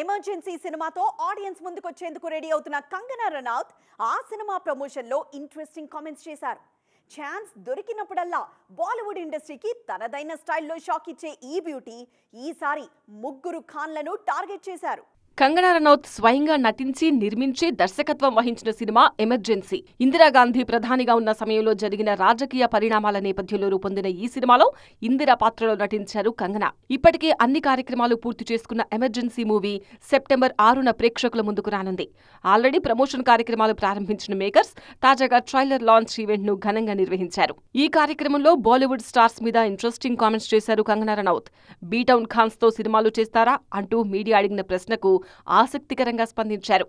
Emergency సినిమాతో audience ముందుకొచ్చేందుకు ready అవుతున్న కంగనా రనౌత్ ఆ సినిమా ప్రమోషన్లో ఇంట్రెస్టింగ్ కామెంట్స్ చేశారు. ఛాన్స్ దొరికినప్పుడల్లా బాలీవుడ్ ఇండస్ట్రీకి తనదైన స్టైల్లో షాక్ ఇచ్చే ఈ బ్యూటీ ఈసారి ముగ్గురు ఖాన్లను టార్గెట్ చేశారు. కంగనా రనౌత్ స్వయంగా నటించి నిర్మించి దర్శకత్వం వహించిన సినిమా ఎమర్జెన్సీ. ఇందిరాగాంధీ ప్రధానిగా ఉన్న సమయంలో జరిగిన రాజకీయ పరిణామాల నేపథ్యంలో రూపొందిన ఈ సినిమాలో ఇందిరా పాత్రలో నటించారు కంగనా. ఇప్పటికే అన్ని కార్యక్రమాలు పూర్తి చేసుకున్న ఎమర్జెన్సీ మూవీ సెప్టెంబర్ ఆరున ప్రేక్షకుల ముందుకు రానుంది. ఆల్రెడీ ప్రమోషన్ కార్యక్రమాలు ప్రారంభించిన మేకర్స్ తాజాగా ట్రైలర్ లాంచ్ ఈవెంట్ను ఘనంగా నిర్వహించారు. ఈ కార్యక్రమంలో బాలీవుడ్ స్టార్స్ మీద ఇంట్రెస్టింగ్ కామెంట్స్ చేశారు కంగనా రనౌత్. బీటౌన్ ఖాన్స్తో సినిమాలు చేస్తారా అంటూ మీడియా అడిగిన ప్రశ్నకు ఆసక్తికరంగా స్పందించారు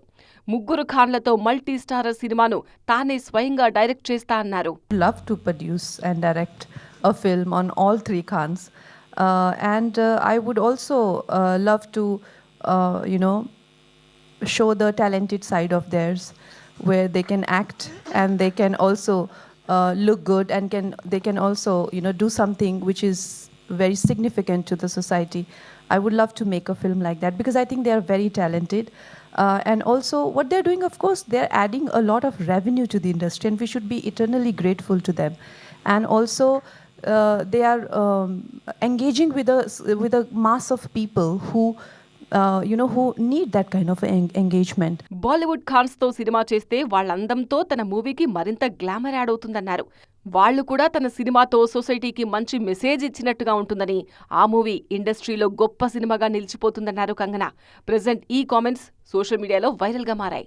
ముగ్గురు ఖాన్లతో మల్టీ స్టారర్ సినిమాను తానే స్వయంగా డైరెక్ట్ చేస్తా అన్నారు love to produce and direct a film on all three Khans and I would also love to you know show the talented side of theirs where they can act and they can also look good and can they can also you know do something which is very significant to the society. I would love to make a film like that because i think they are very talented. Uh, and also what they're doing of course they're adding a lot of revenue to the industry and we should be eternally grateful to them. And also uh, they are um, engaging with a with a mass of people who you know you know who need of kind engagement Bollywood ఖాన్స్తో సినిమా చేస్తే వాళ్ళ అందంతో తన మూవీకి మరింత glamour add అవుతుందన్నారు. వాళ్ళు కూడా తన సినిమాతో సొసైటీకి మంచి మెసేజ్ ఇచ్చినట్టుగా ఉంటుందని ఆ మూవీ ఇండస్ట్రీలో గొప్ప సినిమాగా నిలిచిపోతుందన్నారు కంగనా. ప్రెజెంట్ ఈ కామెంట్స్ సోషల్ మీడియాలో వైరల్గా మారాయి.